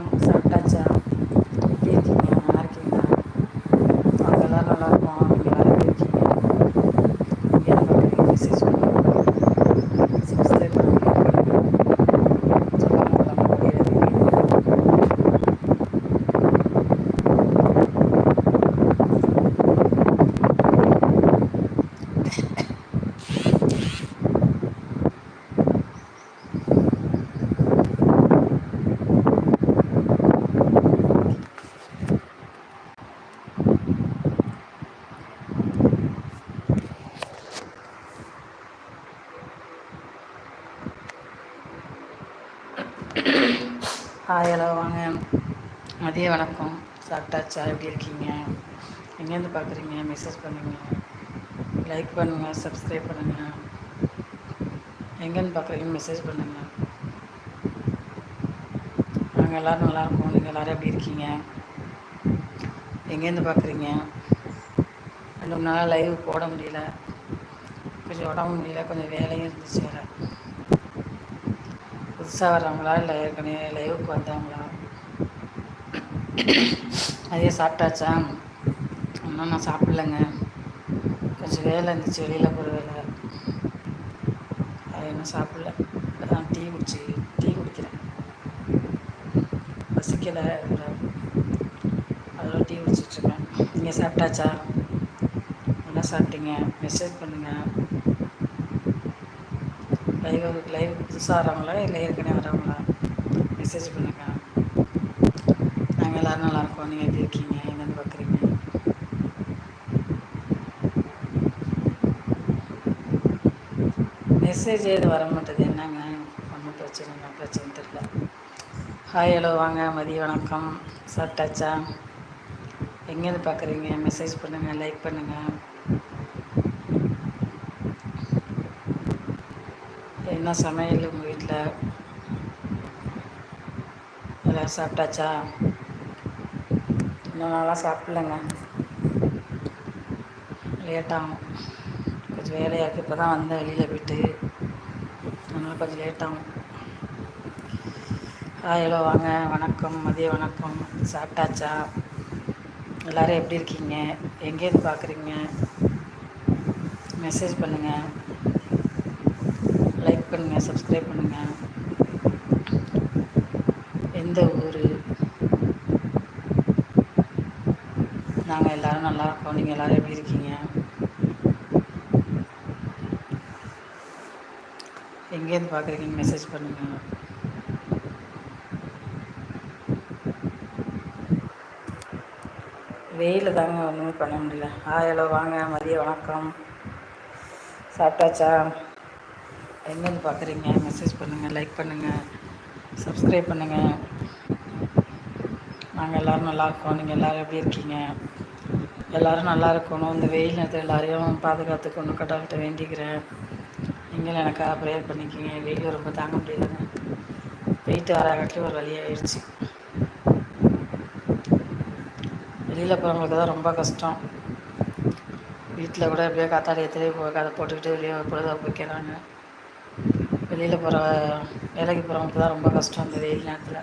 வணக்கம் சாப்பிட்டாச்சா எப்படி இருக்கீங்க நல்லா இருக்கீங்களா அவங்க எல்லோரும் நல்லா இருக்கோம் நீங்கள் எல்லோரும் எப்படி இருக்கீங்க எங்கேருந்து பார்க்குறீங்க மெசேஜ் பண்ணுங்கள் சப்ஸ்கிரைப் பண்ணுங்கள் சொல்லாமல் கொள்ளாமல் ஓடிடாதீங்க ஹாய் ஹலோ வாங்க. மதிய வணக்கம். சாப்பிட்டாச்சா? எப்படி இருக்கீங்க? எங்கேருந்து பார்க்குறீங்க? மெசேஜ் பண்ணுங்கள் லைக் பண்ணுங்கள் சப்ஸ்கிரைப் பண்ணுங்கள் எங்கேருந்து பார்க்குறீங்கன்னு மெசேஜ் பண்ணுங்கள் நாங்கள் எல்லோரும் நல்லாயிருக்கோம் நீங்கள் எல்லோரும் எப்படி இருக்கீங்க? எங்கேருந்து பார்க்குறீங்க? ரெண்டு மூணு நாளாக லைவ் போட முடியல. கொஞ்சம் உடம்பு முடியல. கொஞ்சம் வேலையும் இருந்துச்சு வேறு. புதுசாக வர்றவங்களா இல்லை ஏற்கனவே லைவுக்கு வந்தவங்களா அதையே சாப்பிட்டாச்சா? இன்னும் நான் சாப்பிட்லங்க. கொஞ்சம் வேலை இருந்துச்சு வெளியில் போகிற வேலை. அது இன்னும் சாப்பிடல. அதான் டீ குடிச்சு டீ குடிக்கிறேன். பசிக்கலை அதோட டீ குடிச்சிட்ருக்கேன் நீங்கள் சாப்பிட்டாச்சா? என்ன சாப்பிட்டீங்க? மெசேஜ் பண்ணுங்கள் லைவ் லைவ் புதுசாக வரவங்களா இல்லை ஏற்கனவே வரவங்களா மெசேஜ் பண்ணுங்கள் நாங்கள் எல்லோரும் நல்லாயிருக்கோம் நீங்கள் எப்படி இருக்கீங்க? என்னென்னு பார்க்குறீங்க மெசேஜ் எது வர மாட்டேது என்னங்க? ஒன்றும் பிரச்சனை இல்லை. பிரச்சனை தெரியல. ஹாய் ஹலோ வாங்க. மதிய வணக்கம். சாப்பிட்டாச்சா? எங்கேருந்து பார்க்குறீங்க மெசேஜ் பண்ணுங்கள் லைக் பண்ணுங்கள் என்ன சமையல் உங்கள் வீட்டில் எல்லோரும் சாப்பிட்டாச்சா? இன்னும் நல்லா சாப்பிட்லங்க. லேட்டாகும் கொஞ்சம் வேலையாக இருக்குது இப்போ தான் வந்தேன் வெளியில் போயிட்டு. அதனால் கொஞ்சம் லேட்டாகும் ஹலோ வாங்க. வணக்கம் மதிய வணக்கம். சாப்பிட்டாச்சா? எல்லோரும் எப்படி இருக்கீங்க? எங்கேருந்து பார்க்குறீங்க மெசேஜ் பண்ணுங்கள் பண்ணுங்கள் சப்ஸ்கிரைப் பண்ணுங்கள் எந்த ஊர்? நாங்கள் எல்லோரும் நல்லாயிருக்கோம் நீங்கள் எல்லோரும் எப்படி இருக்கீங்க? எங்கேருந்து பார்க்குறீங்க மெசேஜ் பண்ணுங்கள் வெயில் தாங்க ஒன்றுமே பண்ண முடியல. ஹலோ வாங்க மதிய வணக்கம். சாப்பிட்டாச்சா? எங்கேருந்து பார்க்குறீங்க மெசேஜ் பண்ணுங்கள் லைக் பண்ணுங்கள் சப்ஸ்கிரைப் பண்ணுங்கள் நாங்கள் எல்லோரும் நல்லாயிருக்கோம் நீங்கள் எல்லோரும் எப்படி இருக்கீங்க? எல்லோரும் நல்லா இருக்கணும். இந்த வெயில் நேரத்தில் எல்லோரையும் பாதுகாத்துக்கணும் கடவுள்கிட்ட வேண்டிக்கிறேன். நீங்களும் எனக்காக ப்ரேயர் பண்ணிக்கிங்க. வெயில் ரொம்ப தாங்க முடியலங்க. போயிட்டு வர காட்டிலும் ஒரு வழியாகிடுச்சு வெளியில் போகிறவங்களுக்கு தான் ரொம்ப கஷ்டம். வீட்டில் கூட எப்படியோ காத்தாடி எத்தனையோ போய் கதை போட்டுக்கிட்டு வெளியே பொழுது வைக்கிறாங்க. வெளியில் போகிற வேலைக்கு போகிறவங்களுக்கு தான் ரொம்ப கஷ்டம் இந்த வெயில் நேரத்தில்.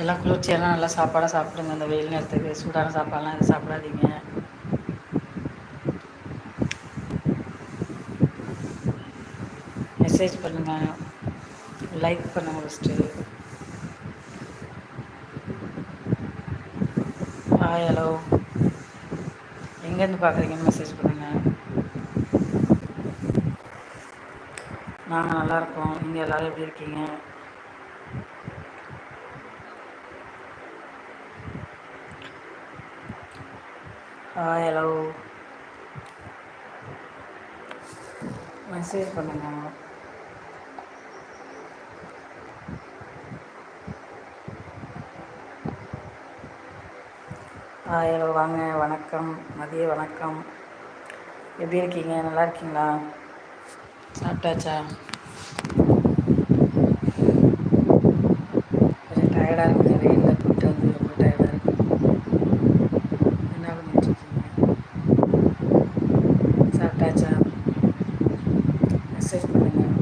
எல்லாம் குளிர்ச்சியெல்லாம் நல்லா சாப்பாடாக சாப்பிடுங்க. இந்த வெயில் நேரத்துக்கு சூடான சாப்பாடெலாம் எதுவும் சாப்பிடாதீங்க. மெசேஜ் பண்ணுங்கள் லைக் பண்ணுங்கள் ஃபஸ்ட்டு ஹாய் ஹலோ எங்கேருந்து பார்க்குறீங்கன்னு மெசேஜ் பண்ணுங்கள் நாங்கள் நல்லாயிருக்கோம் நீங்கள் எல்லோரும் எப்படி இருக்கீங்க? ஹாய் ஹலோ மெசேஜ் பண்ணுங்க. ஹாய் ஹலோ வாங்க. வணக்கம். மதிய வணக்கம். எப்படி இருக்கீங்க? நல்லா இருக்கீங்களா? சாப்பிட்டாச்சா கொஞ்சம் டயர்டாக இருக்குது வெயிலில் போயிட்டு வந்து ரொம்ப டயர்டாக இருக்குது என்ன பண்ணிட்டுருக்கீங்க சாப்பிட்டாச்சா மெசேஜ் பண்ணுங்கள்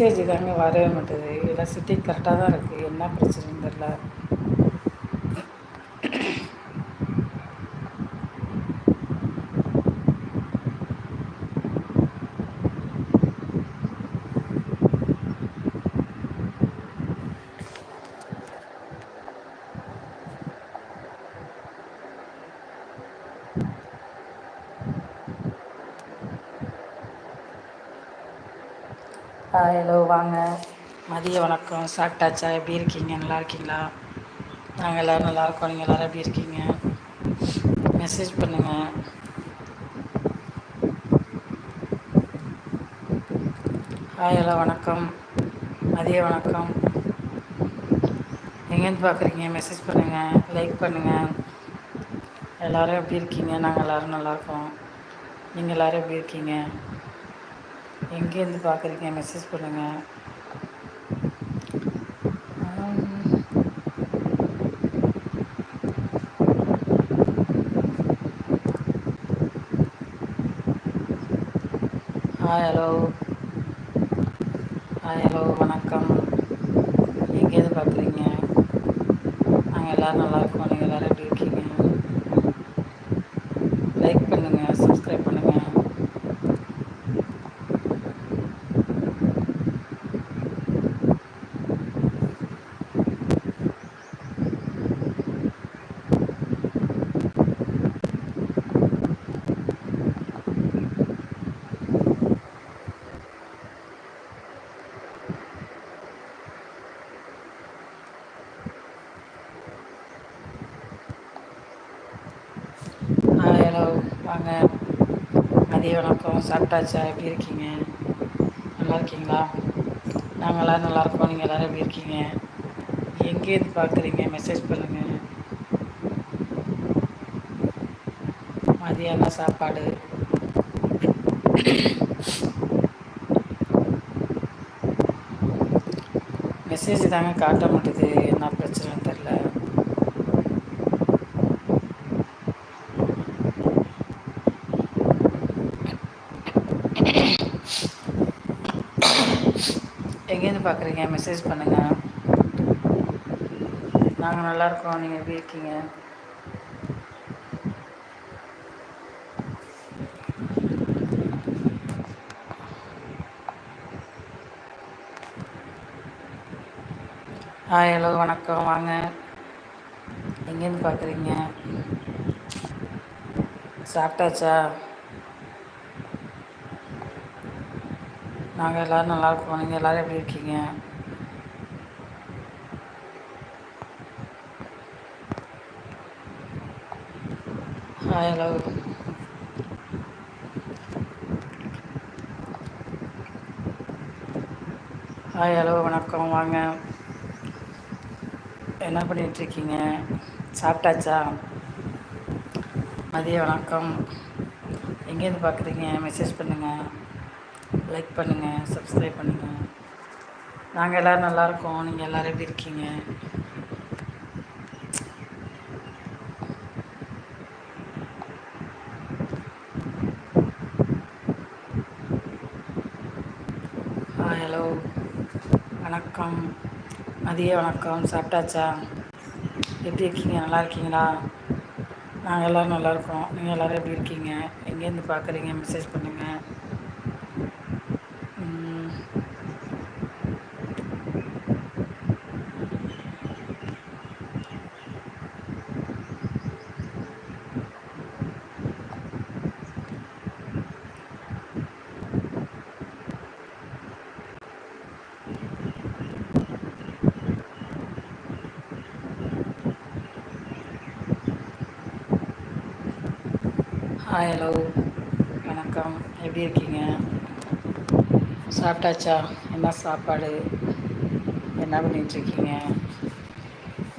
மெசேஜ் தாங்க வரவே மாட்டேது. எல்லாம் சிட்டி கரெக்டாக தான் இருக்குது என்ன பிரச்சனைன்னு தெரில ஹலோ வாங்க. மதிய வணக்கம். சாப்பிட்டாச்சா? எப்படி இருக்கீங்க? நல்லா இருக்கீங்களா? நாங்கள் எல்லோரும் நல்லாயிருக்கோம் நீங்கள் எல்லோரும் எப்படி இருக்கீங்க? மெசேஜ் பண்ணுங்கள் ஹாய் ஹலோ வணக்கம். மதிய வணக்கம். எங்கேருந்து பார்க்குறீங்க? மெசேஜ் பண்ணுங்கள் லைக் பண்ணுங்கள் எல்லோரும் எப்படி இருக்கீங்க? நாங்கள் எல்லோரும் நல்லாயிருக்கோம் நீங்கள் எல்லோரும் எப்படி இருக்கீங்க? எங்கேருந்து பார்க்குறீங்க? மெசேஜ் பண்ணுங்கள் ஹாய் ஹலோ ஹாய் ஹலோ வணக்கம். எங்கேருந்து பார்க்குறீங்க? நாங்கள் எல்லோரும் நல்லாயிருக்கோம் நீங்கள் எல்லோரும் எப்படி இருக்கீங்க லைக் பண்ணுங்கள் சப்ஸ்கிரைப் பண்ணுங்கள் ஹலோ வாங்க மதிய வணக்கம். சாப்பிட்டாச்சா? எப்படி இருக்கீங்க? நல்லா இருக்கீங்களா? நாங்கள் எல்லோரும் நல்லாயிருக்கோம் நீங்கள் எல்லோரும் எப்படி இருக்கீங்க? எங்கேருந்து பார்க்குறீங்க மெசேஜ் பண்ணுங்கள் மதியான சாப்பாடு. மெசேஜ் தாங்க காட்ட மாட்டேது. என்ன பிரச்சனைன்னு தெரில எங்கேருந்து பார்க்குறீங்க மெசேஜ் பண்ணுங்கள் நாங்கள் நல்லாயிருக்கோம் நீங்கள் எப்படி இருக்கீங்க? ஹாய் ஹலோ வணக்கம். வாங்க. எங்கேருந்து பார்க்குறீங்க? சாப்பிட்டாச்சா? நாங்கள் எல்லோரும் நல்லாயிருக்கோம் நீங்கள் எல்லோரும் எப்படி இருக்கீங்க? ஹாய் ஹலோ ஹாய் ஹலோ வணக்கம். வாங்க. என்ன பண்ணிகிட்ருக்கீங்க சாப்பிட்டாச்சா? மதிய வணக்கம். எங்கேருந்து பார்க்குறீங்க மெசேஜ் பண்ணுங்கள் லைக் பண்ணுங்கள் சப்ஸ்கிரைப் பண்ணுங்கள் நாங்கள் எல்லோரும் நல்லாயிருக்கோம் நீங்கள் எல்லோரும் எப்படி இருக்கீங்க? ஹலோ வணக்கம். மதிய வணக்கம். சாப்பிட்டாச்சா? எப்படி இருக்கீங்க? நல்லா இருக்கீங்களா? நாங்கள் எல்லோரும் நல்லாயிருக்கோம் நீங்கள் எல்லோரும் எப்படி இருக்கீங்க? எங்கேருந்து பார்க்குறீங்க? மெசேஜ் பண்ணுங்கள் ஹாய் ஹலோ வணக்கம். எப்படி இருக்கீங்க? சாப்பிட்டாச்சா? என்ன சாப்பாடு? என்ன பண்ணிகிட்ருக்கீங்க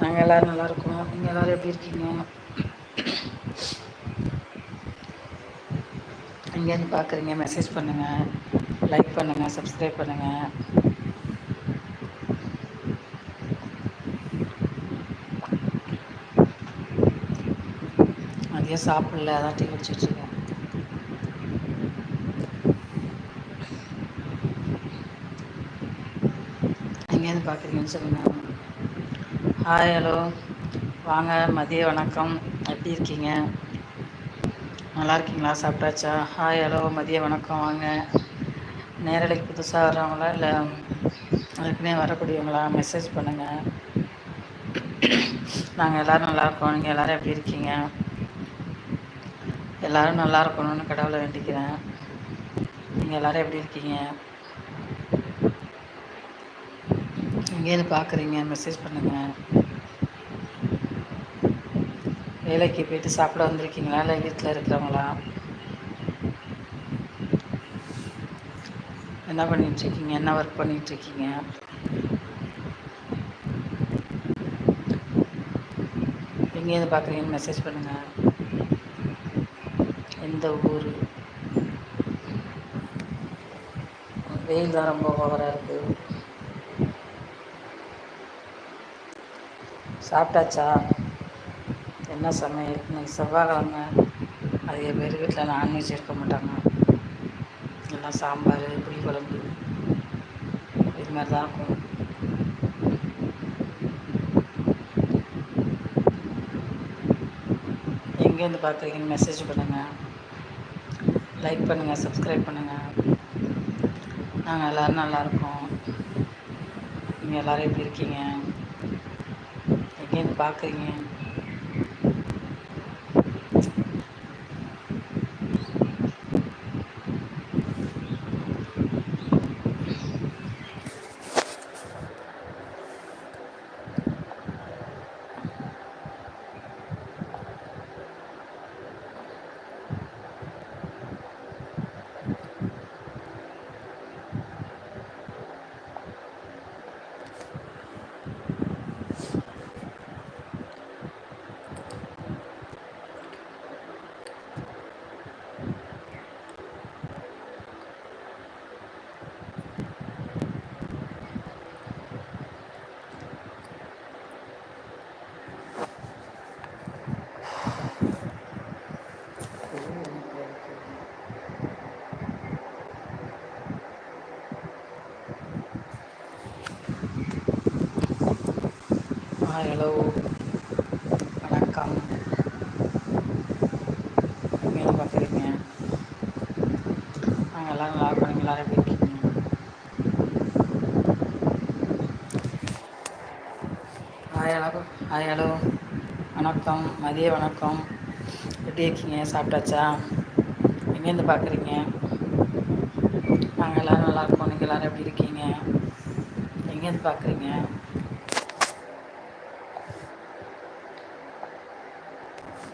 நாங்கள் எல்லோரும் நல்லாயிருக்கோம் நீங்கள் எல்லோரும் எப்படி இருக்கீங்க? எங்கேருந்து பார்க்குறீங்க. மெசேஜ் பண்ணுங்கள் லைக் பண்ணுங்கள் சப்ஸ்கிரைப் பண்ணுங்கள் எங்கேயும் சாப்பிடல அதான் டீ குடிச்சிட்ருக்கேன் எங்கேருந்து பார்க்குறீங்கன்னு சொல்லுங்கள் ஹாய் ஹலோ வாங்க மதிய வணக்கம். எப்படி இருக்கீங்க? நல்லா இருக்கீங்களா? சாப்பிட்டாச்சா? ஹாய் ஹலோ மதிய வணக்கம். வாங்க. நேரலைக்கு புதுசாக வர்றவங்களா இல்லை அதுக்குனே வரக்கூடியவங்களா? மெசேஜ் பண்ணுங்கள் நாங்கள் எல்லோரும் நல்லாயிருக்கோம் நீங்கள் எல்லோரும் எப்படி இருக்கீங்க? எல்லோரும் நல்லா இருக்கணும்னு கடவுளை வேண்டிக்கிறேன். நீங்கள் எல்லோரும் எப்படி இருக்கீங்க? எங்கேருந்து பார்க்குறீங்க மெசேஜ் பண்ணுங்கள் வேலைக்கு போயிட்டு சாப்பிட வந்திருக்கீங்களா? இல்லை வீட்டில் இருக்கிறவங்களா? என்ன பண்ணிகிட்ருக்கீங்க என்ன ஒர்க் பண்ணிகிட்ருக்கீங்க எங்கேருந்து பார்க்குறீங்கன்னு மெசேஜ் பண்ணுங்கள் எந்த ஊர்? வெயில் தான் ரொம்ப ஓவராக இருக்குது சாப்பிட்டாச்சா? என்ன சமையல்? இன்னைக்கு செவ்வாய்க்கிழமை. அதிக பேர் வீட்டில் நான்வெஜ் இருக்க மாட்டாங்க. எல்லாம் சாம்பார் புளிக்குழம்பு. இது மாதிரி தான் இருக்கும். எங்கேருந்து பார்க்குறீங்கன்னு மெசேஜ் பண்ணுங்கள் லைக் பண்ணுங்கள் சப்ஸ்கிரைப் பண்ணுங்கள் நாங்கள் எல்லோரும் நல்லாயிருக்கோம் நீங்கள் எல்லோரும் எப்படி இருக்கீங்க? எங்கேருந்து பார்க்குறீங்க ஹலோ வணக்கம். நீங்கள் பார்க்குறீங்க நாங்கள் எல்லோரும் நல்லா இருக்கோம் எல்லோரும் எப்படி இருக்கீங்க? Hi hello hi hello. வணக்கம் மதிய வணக்கம். எப்படி இருக்கீங்க? சாப்பிட்டாச்சா? எங்கேருந்து பார்க்குறீங்க? நாங்கள் எல்லோரும் நல்லாயிருக்கோம் நீங்கள் எல்லோரும் எப்படி இருக்கீங்க? எங்கேருந்து பார்க்குறீங்க?